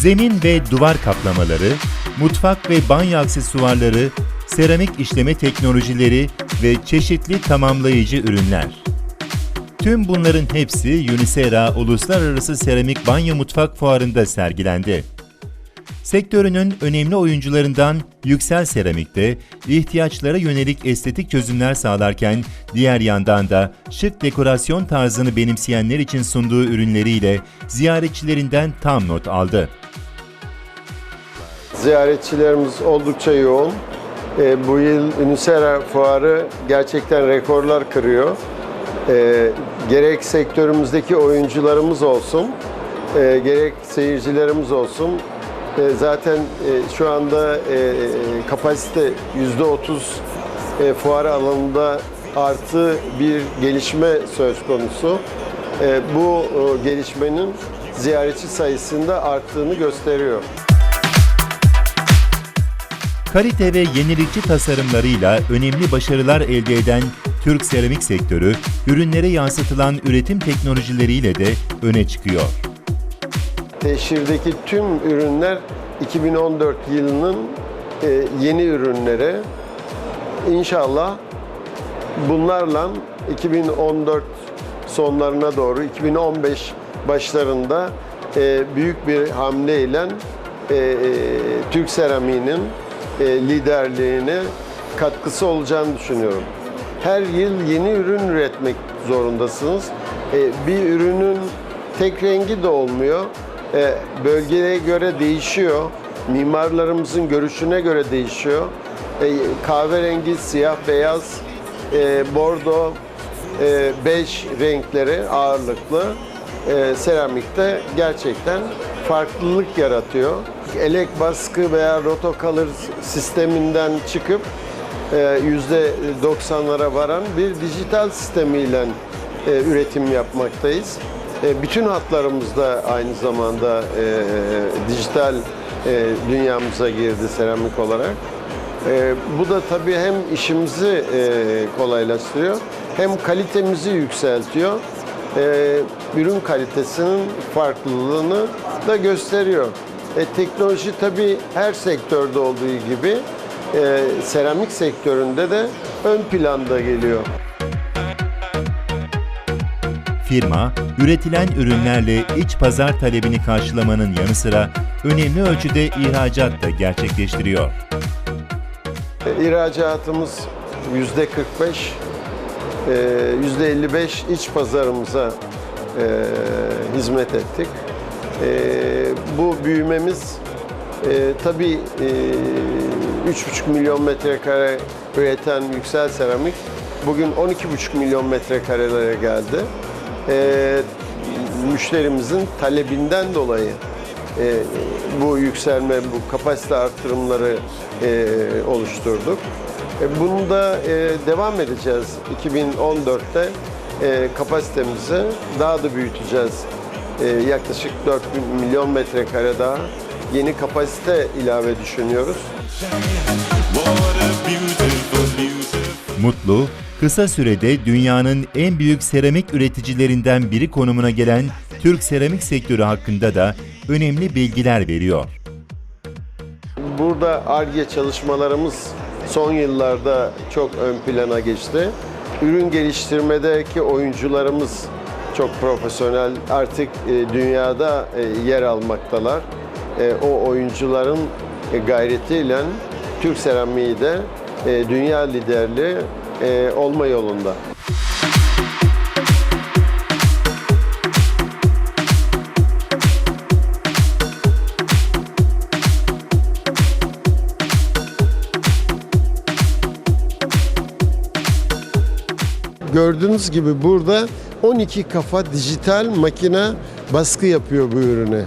zemin ve duvar kaplamaları, mutfak ve banyo aksesuarları, seramik işleme teknolojileri ve çeşitli tamamlayıcı ürünler. Tüm bunların hepsi Unisera Uluslararası Seramik Banyo Mutfak Fuarı'nda sergilendi. Sektörünün önemli oyuncularından Yüksel Seramik'te ihtiyaçlara yönelik estetik çözümler sağlarken diğer yandan da şık dekorasyon tarzını benimseyenler için sunduğu ürünleriyle ziyaretçilerinden tam not aldı. Ziyaretçilerimiz oldukça yoğun. E, bu yıl Unisera fuarı gerçekten rekorlar kırıyor. E, gerek sektörümüzdeki oyuncularımız olsun, e, gerek seyircilerimiz olsun. E, zaten e, şu anda e, kapasite %30 e, fuar alanında artı bir gelişme söz konusu. E, bu e, gelişmenin ziyaretçi sayısında arttığını gösteriyor. Kalite ve yenilikçi tasarımlarıyla önemli başarılar elde eden Türk seramik sektörü, ürünlere yansıtılan üretim teknolojileriyle de öne çıkıyor. Teşhirdeki tüm ürünler 2014 yılının e, yeni ürünleri. İnşallah bunlarla 2014 sonlarına doğru 2015 başlarında e, büyük bir hamleyle e, Türk seramiğinin liderliğine katkısı olacağını düşünüyorum. Her yıl yeni ürün üretmek zorundasınız. E, bir ürünün tek rengi de olmuyor. E, bölgeye göre değişiyor. Mimarlarımızın görüşüne göre değişiyor. E, kahverengi, siyah, beyaz, e, bordo, e, bej renkleri ağırlıklı e, seramikte gerçekten farklılık yaratıyor. Elek baskı veya rotocolor sisteminden çıkıp e, yüzde 90'lara varan bir dijital sistemiyle e, üretim yapmaktayız. E, bütün hatlarımızda aynı zamanda e, dijital e, dünyamıza girdi seramik olarak. E, bu da tabii hem işimizi e, kolaylaştırıyor hem kalitemizi yükseltiyor. E, ürün kalitesinin farklılığını da gösteriyor. E, teknoloji tabii her sektörde olduğu gibi e, seramik sektöründe de ön planda geliyor. Firma, üretilen ürünlerle iç pazar talebini karşılamanın yanı sıra önemli ölçüde ihracat da gerçekleştiriyor. E, İhracatımız yüzde 45, e, yüzde 55 iç pazarımıza e, hizmet ettik. E, bu büyümemiz e, tabii e, 3,5 milyon metrekare üreten Yüksel Seramik bugün 12,5 milyon metrekarelere geldi. E, müşterimizin talebinden dolayı e, bu yükselme, bu kapasite arttırımları e, oluşturduk. E, bunu da e, devam edeceğiz. 2014'te e, kapasitemizi daha da büyüteceğiz. E, yaklaşık 4 milyon metrekare daha yeni kapasite ilave düşünüyoruz. Mutlu, kısa sürede dünyanın en büyük seramik üreticilerinden biri konumuna gelen Türk seramik sektörü hakkında da önemli bilgiler veriyor. Burada ARGE çalışmalarımız son yıllarda çok ön plana geçti. Ürün geliştirmedeki oyuncularımız çok profesyonel. Artık e, dünyada e, yer almaktalar. E, o oyuncuların gayretiyle Türk seramiği de dünya liderliği e, olma yolunda. Gördüğünüz gibi burada 12 kafa dijital makine baskı yapıyor bu ürünü.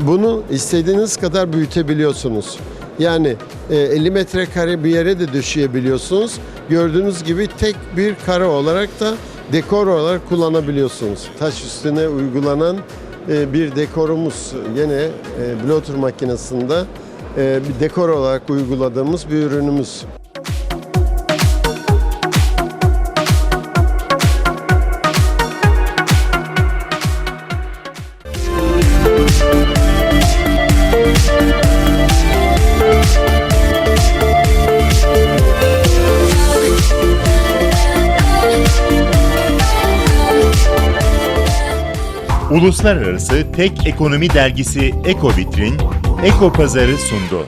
Bunu istediğiniz kadar büyütebiliyorsunuz. Yani e, 50 metrekare bir yere de döşeyebiliyorsunuz. Gördüğünüz gibi tek bir kare olarak da dekor olarak kullanabiliyorsunuz. Taş üstüne uygulanan e, bir dekorumuz yine e, blotter makinesinde e, dekor olarak uyguladığımız bir ürünümüz. Uluslararası tek ekonomi dergisi Eko Vitrin, Eko Pazarı sundu.